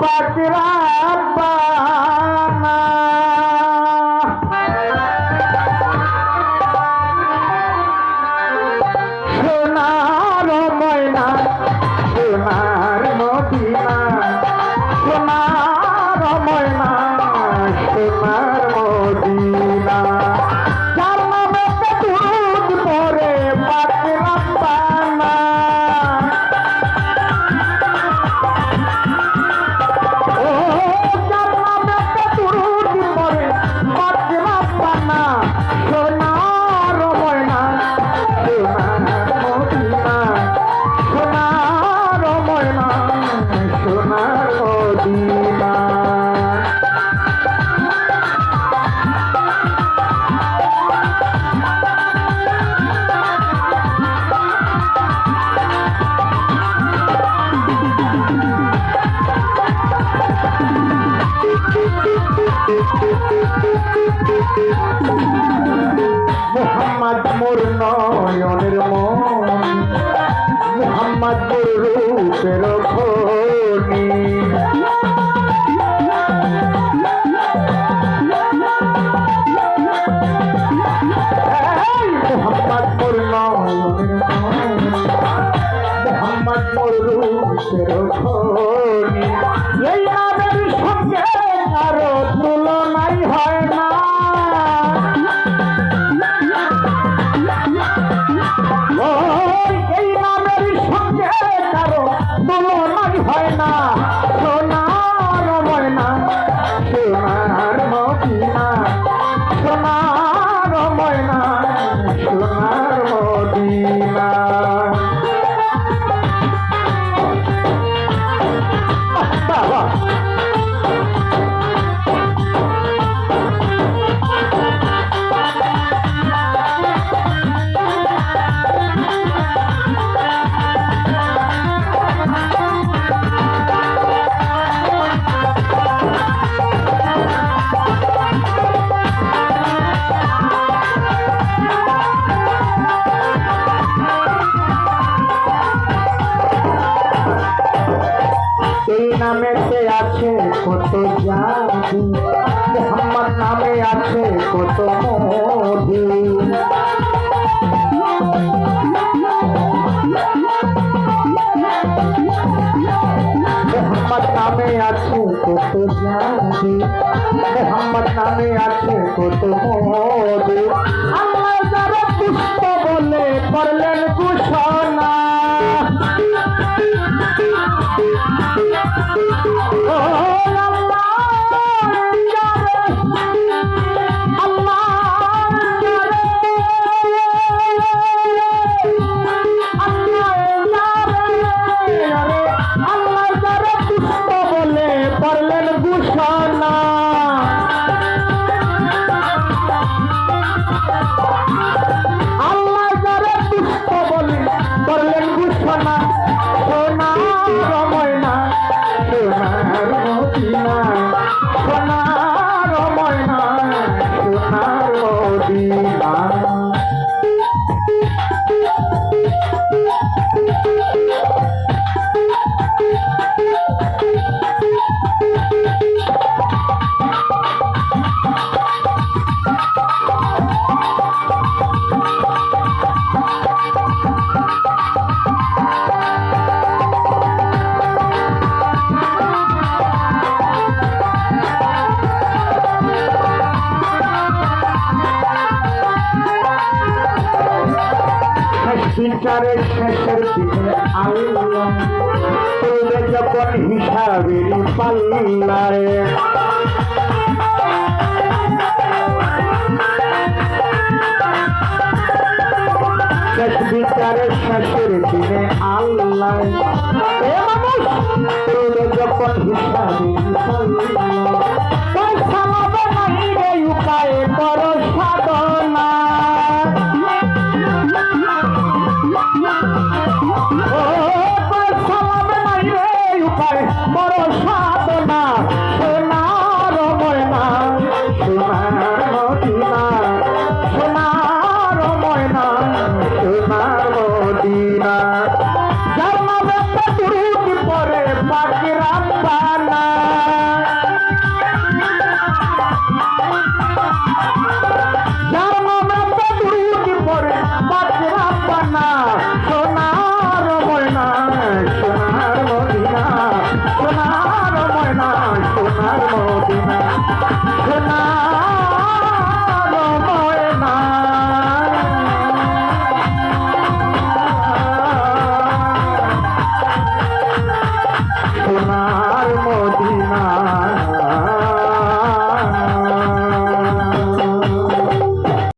பார்த்திராப்பானா মোহাম্মদ মোর নয়নের মন মোহাম্মদ মোর রূপের খনি Ah. নামেতে আছে কত জাতি মোহাম্মদ নামে আছে কত মোদি মোহাম্মদ নামে আছে কত জাতি মোহাম্মদ নামে আছে কত মোদি আমার যারা পুষ্প বলে, পড়লেন কুশল সংসারের শেষের দিকে আল্লাহ চলবে যখন হিসাবের পাল্লারে শেষ বিচারের শেষের দিনে আল্লাহ চলবে যখন হিসাবের পাল্লারে সোনার মদিনা জান্নাতে তুরুত পরে পাখিরা পানা